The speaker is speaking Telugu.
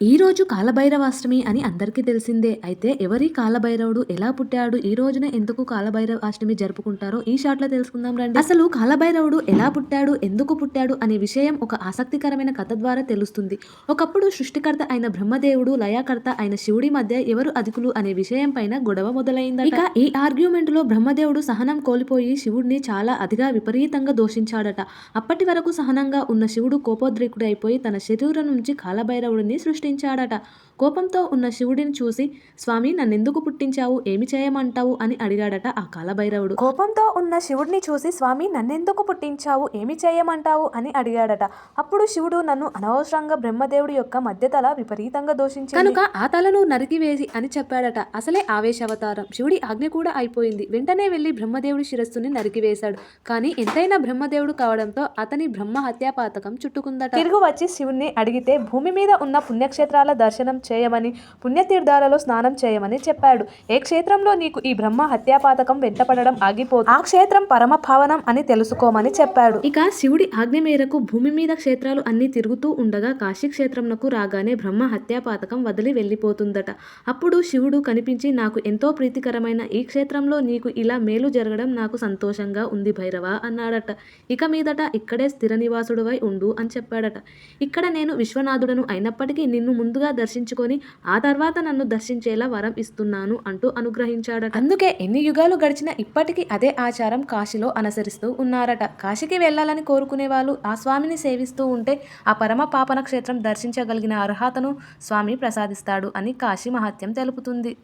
ఈ రోజు కాలభైరవాష్టమి అని అందరికీ తెలిసిందే. అయితే ఎవరి కాలభైరవుడు ఎలా పుట్టాడు? ఈ రోజున ఎందుకు కాలభైరవ అష్టమి జరుపుకుంటారో ఈ షాట్లో తెలుసుకుందాం రండి. అసలు కాలభైరవుడు ఎలా పుట్టాడు? ఎందుకు పుట్టాడు? అనే విషయం ఒక ఆసక్తికరమైన కథ ద్వారా తెలుస్తుంది. ఒకప్పుడు సృష్టికర్త అయిన బ్రహ్మదేవుడు లయాకర్త అయిన శివుడి మధ్య ఎవరు అధికులు అనే విషయం పైన గొడవ మొదలైంది ఇక ఈ ఆర్గ్యుమెంట్లో బ్రహ్మదేవుడు సహనం కోల్పోయి శివుడిని చాలా అతిగా విపరీతంగా దోషించాడట. అప్పటి వరకు సహనంగా ఉన్న శివుడు కోపోద్రేకుడైపోయి అయిపోయి తన శరీరం నుంచి కాలభైరవుడిని సృష్టి సృష్టించాడట కోపంతో ఉన్న శివుడిని చూసి స్వామి నన్నెందుకు పుట్టించావు? ఏమి చేయమంటావు? అని అడిగాడట ఆ కాలభైరవుడు. కోపంతో ఉన్న శివుడిని చూసి స్వామి నన్నెందుకు పుట్టించావు? ఏమి చేయమంటావు? అని అడిగాడట. అప్పుడు శివుడు నన్ను అనవసరంగా బ్రహ్మదేవుడి యొక్క మధ్యతల విపరీతంగా దోషించి కనుక ఆ తలను నరికివేసి అని చెప్పాడట. అసలే ఆవేశావతారం. శివుడి ఆజ్ఞ కూడా అయిపోయింది. వెంటనే వెళ్ళి బ్రహ్మదేవుడి శిరస్సుని నరికివేశాడు కానీ ఎంతైనా బ్రహ్మదేవుడు కావడంతో అతని బ్రహ్మ హత్యాపాతకం చుట్టుకుందట. తిరుగు వచ్చి శివుణ్ణి అడిగితే భూమి మీద ఉన్న పుణ్యక్షేత్రాల దర్శనం చేయమని పుణ్యతీర్థాలలో స్నానం చేయమని చెప్పాడు. ఏ క్షేత్రంలో నీకు ఈ బ్రహ్మ హత్యాపాతకం వెంటపడడం ఆగిపోదు? ఆ క్షేత్రం పరమ భావనం అని తెలుసుకోమని చెప్పాడు. ఇక శివుడి ఆజ్ఞ మేరకు భూమి మీద క్షేత్రాలు అన్ని తిరుగుతూ ఉండగా కాశీ క్షేత్రంనకు రాగానే బ్రహ్మ హత్యాపాతకం వదిలి వెళ్ళిపోతుందట. అప్పుడు శివుడు కనిపించి నాకు ఎంతో ప్రీతికరమైన ఈ క్షేత్రంలో నీకు ఇలా మేలు జరగడం నాకు సంతోషంగా ఉంది భైరవ అన్నాడట. ఇక మీదట ఇక్కడే స్థిర నివాసుడువై ఉండు అని చెప్పాడట. ఇక్కడ నేను విశ్వనాథుడను అయినప్పటికీ నిన్ను ముందుగా దర్శించుకొని ఆ తర్వాత నన్ను దర్శించేలా వరం ఇస్తున్నాను అంటూ అనుగ్రహించాడట. అందుకే ఎన్ని యుగాలు గడిచినా ఇప్పటికీ అదే ఆచారం కాశీలో అనుసరిస్తూ ఉన్నారట. కాశీకి వెళ్ళాలని కోరుకునే వాళ్ళు ఆ స్వామిని సేవిస్తూ ఉంటే ఆ పరమ పాపన క్షేత్రం దర్శించగలిగిన అర్హతను స్వామి ప్రసాదిస్తాడు అని కాశీ మహత్యం తెలుపుతుంది.